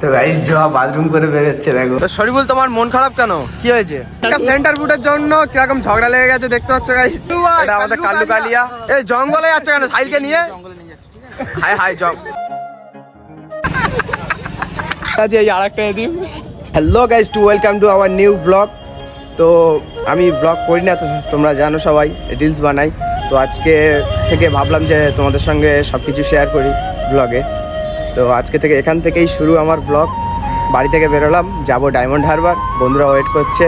তো গাইস জোয়া বাথরুম করে বেরোচ্ছে দেখো। তো শরীফুল তোমার মন খারাপ কেন? কি হয়েছে? একটা সেন্টার ফুটের জন্য কীরকম ঝগড়া লেগে গেছে দেখতে পাচ্ছ গাইস এটা আমাদের কাল্লু কালিয়া। এই জঙ্গলে যাচ্ছে কেন? সাইলকে নিয়ে? হাই হাই জং আজ এই আরেকটা দিন hello guys to welcome to our new vlog তো আমি ব্লগ করি না তোমরা জানো সবাই রিলস বানাই। তো আজকে থেকে ভাবলাম যে তোমাদের সঙ্গে সব কিছু শেয়ার করি ব্লগে তো আজকে থেকে এখান থেকেই শুরু আমার ব্লগ বাড়ি থেকে বেরোলাম, যাব ডায়মন্ড হারবার বন্ধুরা ওয়েট করছে।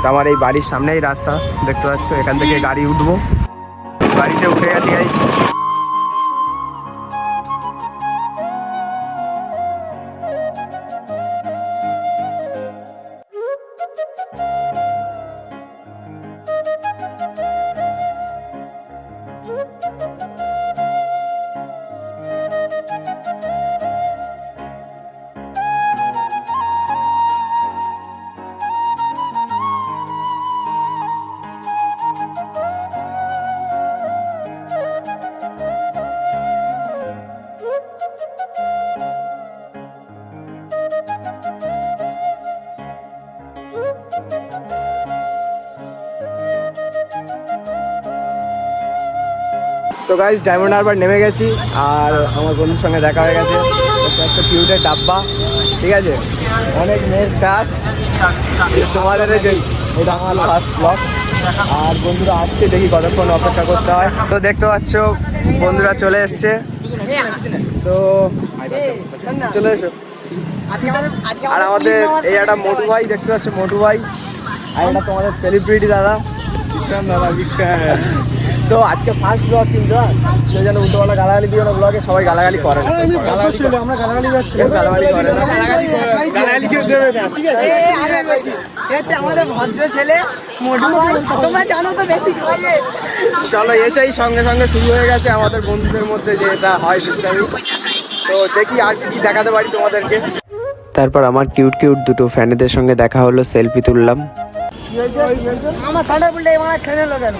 তো আমার এই বাড়ির সামনেই রাস্তা, দেখতে পাচ্ছ? এখান থেকে গাড়ি উঠবো। বাড়িতে উঠে গেছি গাই গাইজ ডায়মন্ড হারবার নেমে গেছি আর আমার বন্ধুর সঙ্গে দেখা হয়ে গেছে। একটা কিউটের ডাব্বা, ঠিক আছে? অনেক মেয়ের কাজ তোমাদের এটা আমার ফার্স্ট ব্লগ আর বন্ধুরা আসছে, দেখি কতক্ষণ অপেক্ষা করতে হয়। তো দেখতে পাচ্ছ, বন্ধুরা চলে এসছে। তো, চলে এসো। আর আমাদের এই একটা মোটু ভাই, দেখতে পাচ্ছ, মোটু ভাই। আর এটা তোমাদের সেলিব্রিটি দাদা। বিক্রম দাদা, বিক্রম। তো আজকে ফার্স্ট ব্লগ কিন্তু? সেই জন্য উল্টোপাল্টা গালাগালি দিও না ব্লগে সবাই গালাগালি করে। না। আমরা গালাগালি যাচ্ছি। গালাগালি করে। কেউ আমাদের ভদ্র ছেলে তোমরা জানো তো বেশি চলো এসেই সঙ্গে সঙ্গে শুরু হয়ে গেছে আমাদের বন্ধুদের মধ্যে যে এটা হয় তো দেখি আর কি দেখাতে পারি তোমাদেরকে। তারপর আমার কিউট কিউট দুটো ফ্যানেদের সঙ্গে দেখা হলো সেলফি তুললাম। আমার স্যান্ডার ফুলটা এবার ছেড়ে কেন?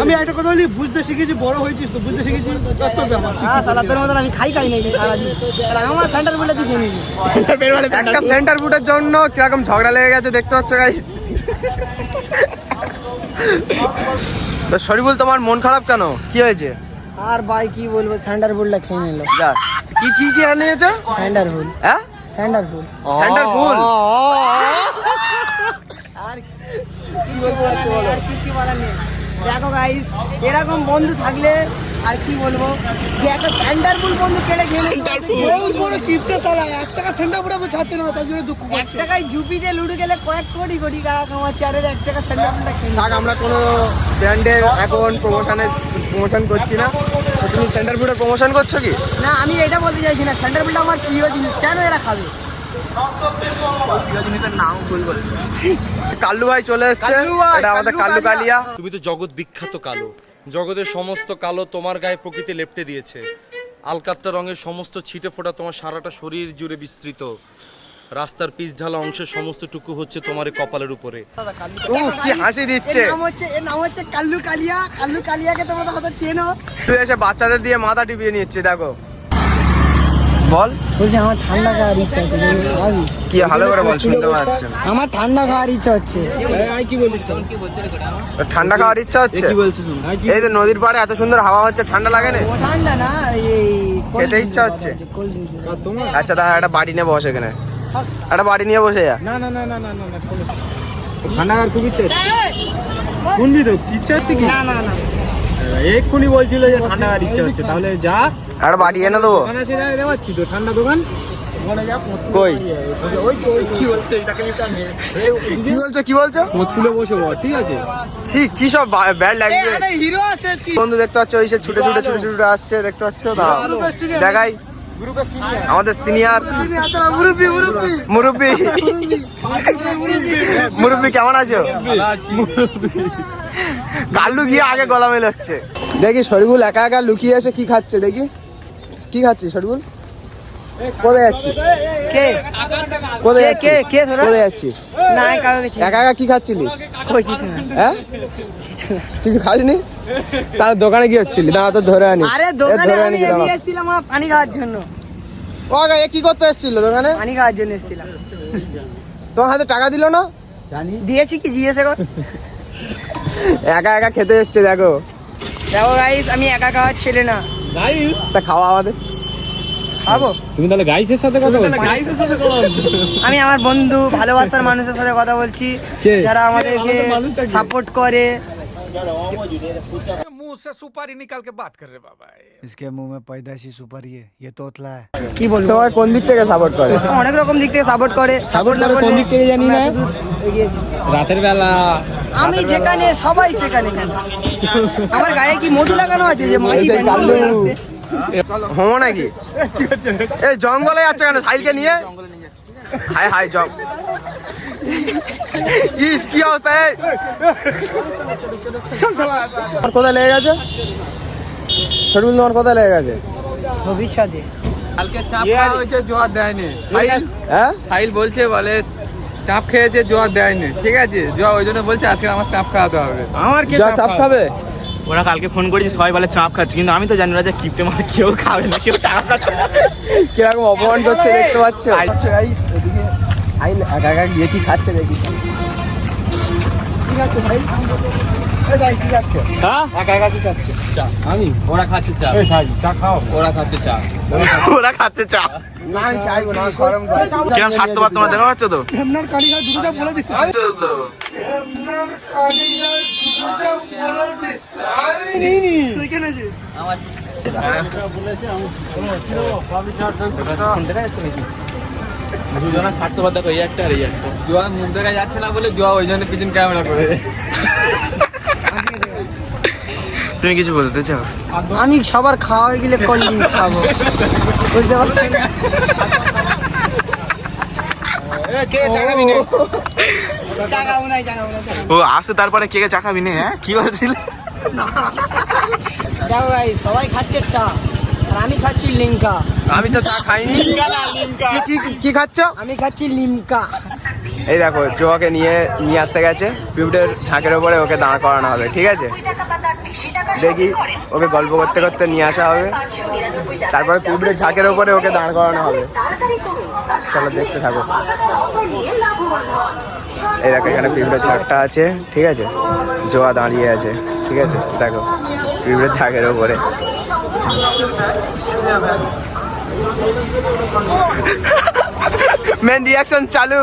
আমি একটা কথা বলি বুঝতে শিখেছি বড় হয়েছিস তো বুঝতে শিখেছি হ্যাঁ মতন আমি খাই খাই সারাদিন। আমার নিবি। একটা সেন্টার ফুটের জন্য কীরকম ঝগড়া লেগে গেছে দেখতে পাচ্ছ গাইস তো শরীফুল তোমার মন খারাপ কেন? কি হয়েছে? আর ভাই কি বলব স্যান্ডার ফুলটা খেয়ে নিল। যা। কি কি কি আনিয়েছো স্যান্ডার ফুল। হ্যাঁ? স্যান্ডার ফুল। সেন্টার ফুল? আর কি বলব আর কিছু বলার নেই। দেখো গাইস এরকম বন্ধু থাকলে আর কি বলব? যে একটা স্যান্ডার ফুল বন্ধু কেড়ে খেলে বহুত বড় কিপটে সালা এক টাকা সেন্টার পুরো ছাড়তে না তার জন্য দুঃখ এক টাকায় জুপিতে লুডু গেলে কয়েক কোটি কোটি টাকা কামাচ্ছে আর এক টাকা স্যান্ডার ফুলটা খেয়ে আমরা কোনো ব্র্যান্ডের এখন প্রমোশনে প্রমোশন করছি না। তো তুমি সেন্টার ফুডের প্রমোশন করছ কি? না আমি এটা বলতে চাইছি না স্যান্ডার ফুলটা আমার প্রিয় জিনিস কেন এরা খাবে? কাল্লু ভাই চলে এসছে। এটা আমাদের কাল্লু কালিয়া তুমি তো জগৎ বিখ্যাত কালো। জগতের সমস্ত কালো তোমার গায়ে প্রকৃতি লেপটে দিয়েছে। আলকাত্তা রঙের সমস্ত ছিটে ফোটা তোমার সারাটা শরীর জুড়ে বিস্তৃত। রাস্তার পিচ ঢালা অংশের সমস্ত টুকু হচ্ছে তোমার কপালের উপরে। ও কি হাসি দিচ্ছে। নাম হচ্ছে এর নাম হচ্ছে কাল্লু কালিয়া। কাল্লু কালিয়াকে তোমরা তো চেনো। তুই এসে বাচ্চাদের দিয়ে মাথা টিপিয়ে নিচ্ছে দেখো। বল। বলছি আমার ঠান্ডা খাওয়ার ইচ্ছা হচ্ছে কি ভালো করে বল শুনতে পাচ্ছেন আমার ঠান্ডা খাওয়ার ইচ্ছা হচ্ছে। আই কি বলিস ঠান্ডা খাওয়ার ইচ্ছা হচ্ছে? কি বলছিস শুন এই তো নদীর পাড়ে এত সুন্দর হাওয়া হচ্ছে ঠান্ডা লাগে না? ঠান্ডা না এই খেতে ইচ্ছা হচ্ছে? আচ্ছা তাহলে একটা বাড়ি নিয়ে বসে এখানে। একটা বাড়ি নিয়ে বসে যা। না না না না না না খাওয়ার খুব ইচ্ছে হচ্ছে শুনবি তো ইচ্ছা হচ্ছে কি? না না না। এক্ষুনি বলছিল যে ঠান্ডা খাওয়ার ইচ্ছা হচ্ছে তাহলে যা। একটা বাড়ি এনে দেবো। দোকান আছে তো ঠান্ডা দোকান। কই? কি বলছে কি বলছো কি বলছো? পোঁত বসে বল ঠিক আছে? ঠিক কি সব ব্যাড লাগছে আরে হিরো আছে কি বন্ধু দেখতে পাচ্ছ ওই সে ছুটে ছুটে ছুটে ছুটে আসছে দেখতে পাচ্ছ? দেখাই। আমাদের সিনিয়র মুরব্বি মুরব্বি। মুরব্বী। মুরব্বী কেমন আছো? কাল্লু গিয়ে আগে গলা মেলাচ্ছে দেখি শরীফুল একা একা লুকিয়ে এসে কি খাচ্ছে দেখি। কি খাচ্ছিস শরীফুল? কোথায় যাচ্ছিস? কে? কোথায় কে কে তোরা কোথায় যাচ্ছিস? না একা একা কি খাচ্ছিলিস? কই কিছু না। হ্যাঁ? কিছু খাসনি তার দোকানে কি হচ্ছিলি দাঁড়া তো ধরে আনি। আরে দোকানে ধরে আমি আনি দাঁড়া। এসেছিলাম আমার পানি খাওয়ার জন্য। ও আগে এ কি করতে এসেছিল দোকানে? পানি খাওয়ার জন্য এসেছিলাম। তোমার হাতে টাকা দিল না? দিয়েছি কি জিজ্ঞেসে কর। একা একা খেতে এসছে দেখো। দেখো গাইস আমি একা খাওয়ার ছেলে না। গাইস তা খাওয়া আমাদের। খাব? তুমি তাহলে গাইসের সাথে কথা বলছো? আমি আমার বন্ধু ভালোবাসার মানুষের সাথে কথা বলছি? যারা আমাদেরকে সাপোর্ট করে इसके मुंह में पैदाशी सुपारी है ये तोतला है কি বলবো তোমার কোন দিক থেকে সাপোর্ট করে অনেক রকম দিক থেকে সাপোর্ট করে সাপোর্ট না করে কোন করলে দিক থেকে জানি আমরা না? এতদূর এগিয়েছি। রাতের বেলা আমি যেখানে সবাই সেখানে কেন আমার গায়ে কি মধু লাগানো আছে যে মাছি এই যে ব্যান্ডেল কাল্লু। হয়ে আসছে? হোমো নাকি এই জঙ্গলে যাচ্ছে কেন সাইলকে নিয়ে হাই হাই জং ইস কি অবস্থা? তোমার কোথায় লেগে গেছে ছোটবিল তোমার কোথায় লেগে গেছে ভবিষ্যতে কালকে চাপ খাওয়া হয়েছে জোয়ার দেয়নি হ্যাঁ সাহিল বলছে বলে চাপ খেয়েছে জোয়ার দেয়নি ঠিক আছে জোয়া ওই জন্য বলছে আজকে আমার চাপ খাওয়াতে হবে আমার যা চাপ খাবে ওরা কালকে ফোন করেছে সবাই বলে চাপ খাচ্ছে কিন্তু আমি তো জানি না যে কিপটে মাথা কেউ খাবে না কেউ টাকা খাচ্ছে। কীরকম অপমান করছে দেখতে পাচ্ছ সাইল একা একা গিয়ে কি খাচ্ছে দেখি। ভাই। ভাই, হ্যাঁ? একা একা কি খাচ্ছে? আমি? ওরা খাচ্ছে চা। চা খাও। ওরা খাচ্ছে চা। ওরা খাচ্ছে চা। না আমি চাইব না গরম কিরম তোমার? দেখা পাচ্ছ তো? তো। দুজনের স্বার্থপর দেখো এই একটা আর এই একটা। জোয়া মুখ দেখা যাচ্ছে না বলে জোয়া ওই জন্য পিছন ক্যামেরা করে। তুমি কিছু বলতে চাও? আমি সবার খাওয়া হয়ে গেলে কোল্ড ড্রিঙ্ক খাব। বুঝতে পারছ কে চা খাব না? চা খাব না চা খাব ও আসে তারপরে কে কে চা খাবি নে হ্যাঁ? কি বলছিলে? সবাই খাচ্ছে চা। আর আমি খাচ্ছি লিঙ্কা আমি তো চা খাইনি। কি- খাচ্ছ? আমি খাচ্ছি লিমকা। এই দেখো জোয়াকে নিয়ে নিয়ে আসতে গেছে। পিউটের ঝাঁকের ওপরে ওকে দাঁড় করানো হবে ঠিক আছে? দেখি ওকে গল্প করতে করতে নিয়ে আসা হবে। তারপরে পিউটের ঝাঁকের ওপরে ওকে দাঁড় করানো হবে। চলো দেখতে থাকো। এই দেখো এখানে পিঁপড়ের ঝাঁকটা আছে ঠিক আছে? জোয়া দাঁড়িয়ে আছে ঠিক আছে? দেখো পিঁপড়ের ঝাঁকের ওপরে। মেন রিয়াকশন চালু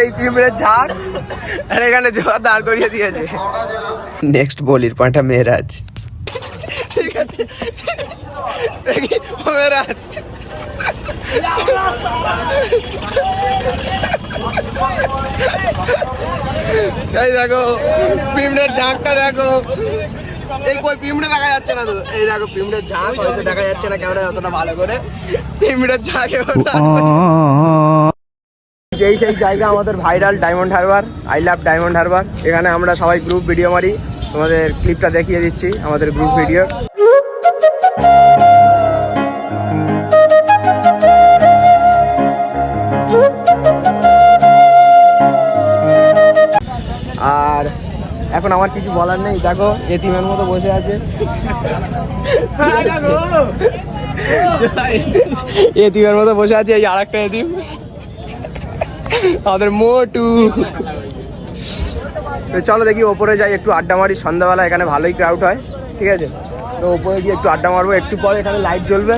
এই পিঁপড়ের ঝাঁক আর এখানে জোয়া দাঁড় করিয়ে দিয়েছে। নেক্সট বলির পাঁঠা মেয়েরাজ। আছে। মেয়েরাজ। দেখো, পিঁপড়ের ঝাঁকটা দেখো। এই কই পিমড়ে দেখা যাচ্ছে না তো? এই দেখো পিঁপড়ের ঝাঁক হয়তো দেখা যাচ্ছে না ক্যামেরা যতটা ভালো করে। পিঁপড়ের ঝাঁক সেই সেই জায়গা আমাদের viral Diamond Harbour I love Diamond Harbour. এখানে আমরা সবাই গ্রুপ ভিডিও মারি। তোমাদের ক্লিপটা দেখিয়ে দিচ্ছি আমাদের গ্রুপ ভিডিও এখন আমার কিছু বলার নেই। দেখো, এতিমের মতো বসে আছে। এতিমের মতো বসে আছে, এই আর একটা এতিম। আমাদের মোটু। তো চলো দেখি, ওপরে যাই, একটু আড্ডা মারি। সন্ধ্যাবেলা এখানে ভালোই ক্রাউড হয়, ঠিক আছে? তো ওপরে গিয়ে একটু আড্ডা মারবো, একটু পরে এখানে লাইট জ্বলবে।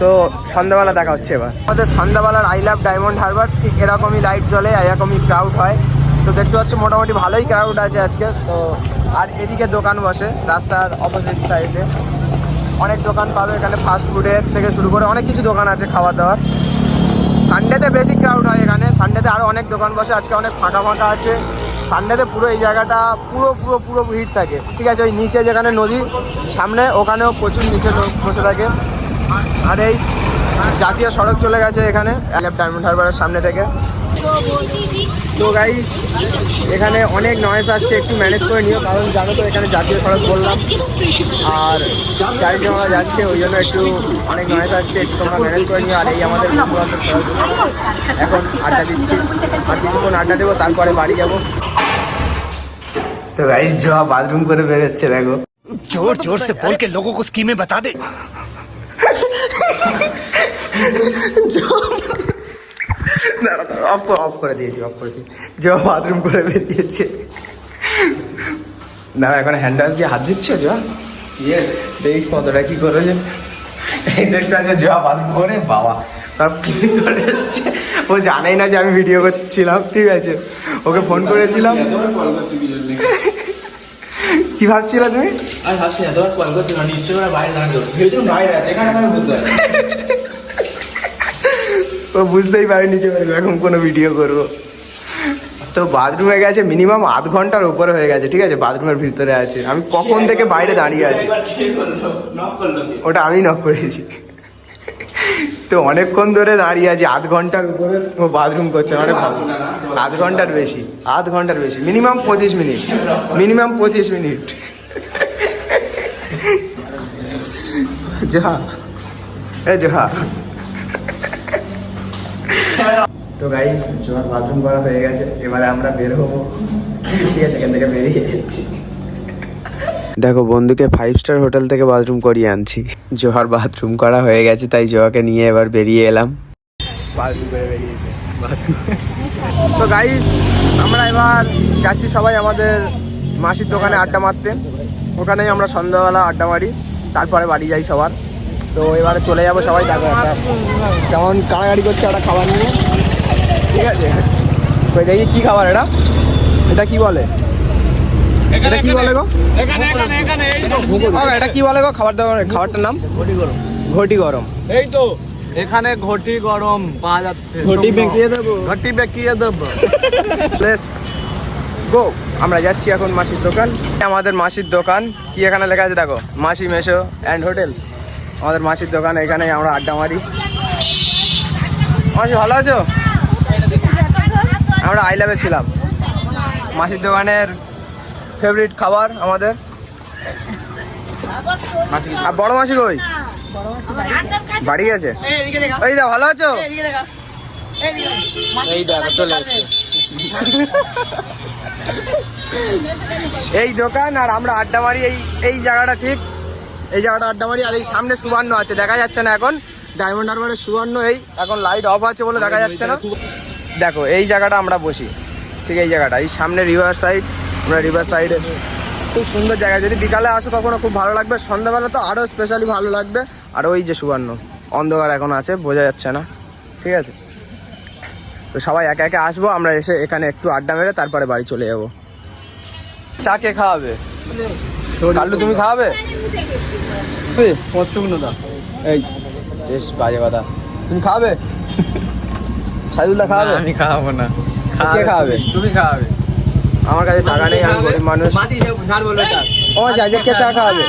তো সন্ধ্যাবেলা দেখা হচ্ছে এবার। আমাদের সন্ধ্যাবেলার আই লাভ ডায়মন্ড হারবার ঠিক এরকমই লাইট জ্বলে, এরকমই ক্রাউড হয়। তো দেখতে পাচ্ছ, মোটামুটি ভালোই ক্রাউড আছে আজকে। তো আর এদিকে দোকান বসে, রাস্তার অপোজিট সাইডে অনেক দোকান পাবে এখানে ফাস্ট ফুডের থেকে শুরু করে, অনেক কিছু দোকান আছে খাওয়া দাওয়ার। সানডেতে বেশি ক্রাউড হয় এখানে। সানডেতে আরও অনেক দোকান বসে, আজকে অনেক ফাঁকা ফাঁকা আছে। সানডেতে পুরো এই জায়গাটা পুরো পুরো পুরো ভিড় থাকে। ঠিক আছে, ওই নিচে যেখানে নদী, সামনে ওখানেও প্রচুর নিচে বসে থাকে। আর এই জাতীয় সড়ক চলে গেছে এখানে। ডায়মন্ড হারবারের সামনে থেকে। তো গাইস এখানে অনেক নয়েস আসছে একটু ম্যানেজ করে নিও কারণ জানো তো এখানে জাতীয় সড়ক বললাম। আর গাড়ি জমা যাচ্ছে ওই জন্য একটু অনেক নয়েস আসছে একটু তোমরা ম্যানেজ করে নিও আর এই আমাদের এখন আড্ডা দিচ্ছি। আর কিছুক্ষণ আড্ডা দেবো তারপরে বাড়ি যাব। তো গাইস জোয়া বাথরুম করে বেরোচ্ছে দেখো। জোর জোর সে বল কে কো স্কিমে বাতা দে। জোয়া অফ অফ করে দিয়েছি অফ করে দিয়েছি। জোয়া বাথরুম করে বেরিয়েছে না এখন হ্যান্ড ওয়াশ দিয়ে হাত দিচ্ছ জোয়া ইয়েস দেখি কতটা কি করেছে এই দেখতে আছে জোয়া বাথরুম করে বাবা। সব ক্লিন করে এসছে। ও জানেই না যে আমি ভিডিও করছিলাম ঠিক আছে। ওকে ফোন করেছিলাম। কি ভাবছিলা তুমি? আমি ভাবছি এতবার কল করছি না নিশ্চয়ই বাইরে ভেবেছিলাম বাইরে আছে এখানে আমি বুঝতে পারি ও বুঝতেই পারিনি যে এরকম কোনো ভিডিও করব। তো বাথরুমে গেছে মিনিমাম আধ ঘণ্টার উপরে হয়ে গেছে, ঠিক আছে? বাথরুমের ভিতরে আছে। আমি কখন থেকে বাইরে দাঁড়িয়ে আছি? ওটা আমি নক করেছি। তো অনেকক্ষণ ধরে দাঁড়িয়ে আছি, আধ ঘণ্টার উপরে ও বাথরুম করছে। মানে ভাবো। আধ ঘণ্টার বেশি, আধ ঘণ্টার বেশি মিনিমাম পঁচিশ মিনিট মিনিমাম পঁচিশ মিনিট জহা এ জহা তো গাইস জোয়ার বাথরুম করা হয়ে গেছে। এবারে আমরা বের হব। ঠিক আছে এখান থেকে বেরিয়ে যাচ্ছি। দেখো বন্ধুকে ফাইভ স্টার হোটেল থেকে বাথরুম করিয়ে আনছি। জোহার বাথরুম করা হয়ে গেছে তাই জোয়াকে নিয়ে এবার বেরিয়ে এলাম। তো গাইস আমরা এবার যাচ্ছি সবাই আমাদের মাসির দোকানে আড্ডা মারতে। ওখানেই আমরা সন্ধ্যাবেলা আড্ডা মারি। তারপরে বাড়ি যাই সবার। তো এবারে চলে যাব সবাই দেখো কেমন কাড়াকাড়ি করছে একটা খাবার নিয়ে। ঠিক আছে? কই দেখি কি খাবার এটা? এটা কি বলে? এটা কি বলে গো? এটা কি বলে গো? খাবার দাবার খাবারটার নাম? ঘটি গরম। ঘটি গরম। এই তো। এখানে ঘটি গরম পাওয়া যাচ্ছে। ঘটি বেঁকিয়ে দেবো। ঘটি বেঁকিয়ে দেবো। লেটস গো আমরা যাচ্ছি এখন মাসির দোকান। আমাদের মাসির দোকান কি এখানে লেখা আছে দেখো? মাসি মেশো অ্যান্ড হোটেল। আমাদের মাসির দোকান এখানে আমরা আড্ডা মারি। মাসি ভালো আছো? আমরা আই লাভে ছিলাম। মাসির দোকানের ফেভারিট খাবার আমাদের। আর বড় মাসি কই? বাড়ি গেছে? এই দা ভালো আছো? এই দেখো চলে এসছে। এই দোকান আর আমরা আড্ডা মারি এই এই জায়গাটা ঠিক। এই জায়গাটা আড্ডা মারি, আর এই সামনে সুবর্ণ আছে, দেখা যাচ্ছে না এখন। ডায়মন্ড হারবারের সুবর্ণ এই, এখন লাইট অফ আছে বলে দেখা যাচ্ছে না। দেখো, এই জায়গাটা আমরা বসি, ঠিক এই জায়গাটা, এই সামনে রিভার সাইড আমরা রিভার সাইডে খুব সুন্দর জায়গা, যদি বিকালে আসো কখনো খুব ভালো লাগবে, সন্ধ্যাবেলা তো আরও স্পেশালি ভালো লাগবে। আর ওই যে সুবর্ণ, অন্ধকার এখন আছে, বোঝা যাচ্ছে না, ঠিক আছে? তো সবাই একে একে আসব, আমরা এসে এখানে একটু আড্ডা মেরে তারপরে বাড়ি চলে যাব। চা কে খাওয়াবে? কাল্লু তুমি খাওয়াবে? শুকনো দা। এই বেশ বাজে কথা। তুমি খাওয়াবে সাইদুল্লাহ খাওয়াবে আমি খাওয়াবো না। কে খাওয়াবে তুমি। খাওয়াবে আমার কাছে টাকা নেই আমি গরিব মানুষ। ও আজকে কে চা খাওয়াবে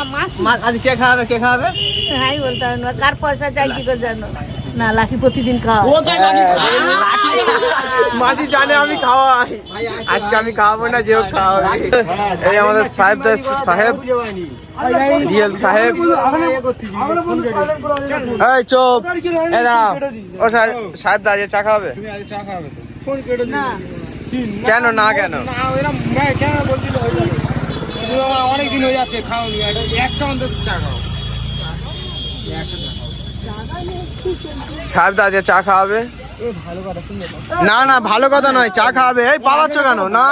আজ কে খাওয়াবে কে খাওয়াবে হাই বলতে না কার পয়সা চাই কি করে জানো? না লাকি প্রতিদিন খাওয়া মাসি জানে আমি খাওয়াই। আজকে আমি খাওয়াবো না যে খাওয়াবে। এই আমাদের সাহেব সাহেব রিয়েল সাহেব। এই চোপ। দাঁড়াও। ও সাহেব সাহেব দা চা খাওয়াবে? কেন না কেন? অনেক দিন হয়ে যাচ্ছে খাও একটা অন্তত চা খাও। সাহেব দা যে চা খাওয়াবে? না না ভালো কথা নয় চা খাওয়াবে। এই পালাচ্ছ কেন? না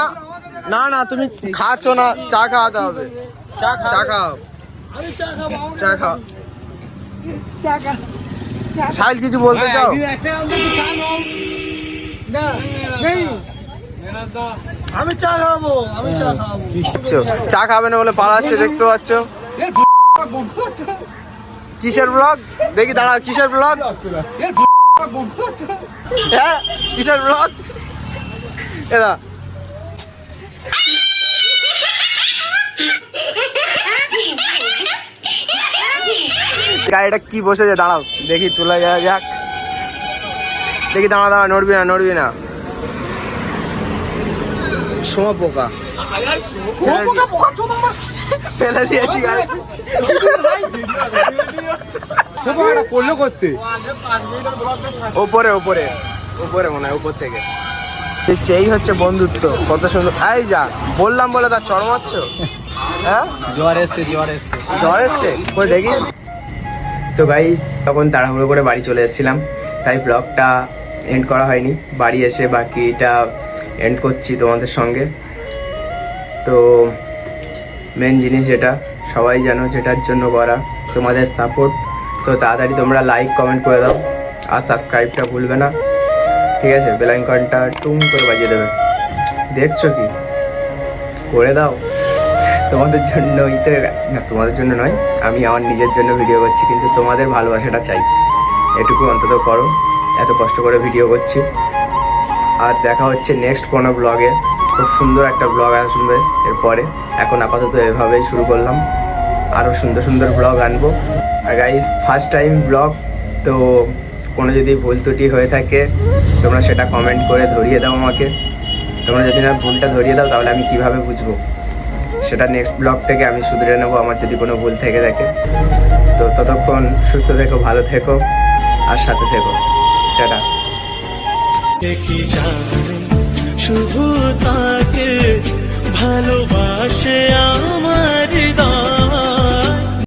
না না তুমি খাচ্ছ না চা খাওয়াতে হবে। চা খাও। চা খাও। সাহিল কিছু বলতে চাও? আমি চা খাব আমি চা খাব। চা খাবে না বলে পালাচ্ছে দেখতে পাচ্ছ? কিসের ব্লগ দেখি, দাঁড়াও, কিসের ব্লগ হ্যাঁ কিসের ব্লগ এদা গাড়িটা কি বসেছে, দাঁড়াও, দেখি, তোলা যাওয়া যাক। দেখি দাঁড়া দাঁড়া নড়বি না নড়বি না। সোমা পোকা। ফেলে দিয়েছি করল করতে ওপরে ওপরে ওপরে মনে হয় উপর থেকে। দেখছি, এই হচ্ছে বন্ধুত্ব কত সুন্দর। এই যা বললাম বলে তার চড় মারছ? হ্যাঁ? জোয়ার এসছে জোয়ার এসছে। জ্বর এসছে? কই দেখি। তো গাইস তখন তাড়াহুড়ো করে বাড়ি চলে এসেছিলাম। তাই ব্লগটা এন্ড করা হয়নি। বাড়ি এসে বাকিটা এন্ড করছি তোমাদের সঙ্গে। তো মেন জিনিস যেটা সবাই জানো যেটার জন্য করা। তোমাদের সাপোর্ট তো তাড়াতাড়ি তোমরা লাইক কমেন্ট করে দাও। আর সাবস্ক্রাইবটা ভুলবে না। ঠিক আছে? বেলাইকনটা টুম করে বাজিয়ে দেবে। দেখছ কি? করে দাও। তোমাদের জন্য তো না, তোমাদের জন্য নয়। আমি আমার নিজের জন্য ভিডিও করছি, কিন্তু তোমাদের ভালোবাসাটা চাই। এটুকু অন্তত করো। এত কষ্ট করে ভিডিও করছি। আর দেখা হচ্ছে নেক্সট কোনো ব্লগে খুব সুন্দর একটা ব্লগ আসবে এরপরে। এখন আপাতত এভাবেই শুরু করলাম। আরও সুন্দর সুন্দর ব্লগ আনব। আর গাইজ ফার্স্ট টাইম ব্লগ তো কোনো যদি ভুল ত্রুটি হয়ে থাকে, তোমরা সেটা কমেন্ট করে ধরিয়ে দাও আমাকে। তোমরা যদি না ভুলটা ধরিয়ে দাও, তাহলে আমি কীভাবে বুঝব? সেটা নেক্সট ব্লগ থেকে আমি শুধরে নেব, আমার যদি কোনো ভুল থেকে থাকে। তো ততক্ষণ সুস্থ থেকো, ভালো থেকো, আর সাথে থেকো। টাটা। শুধু তাকে ভালোবাসে আমার দা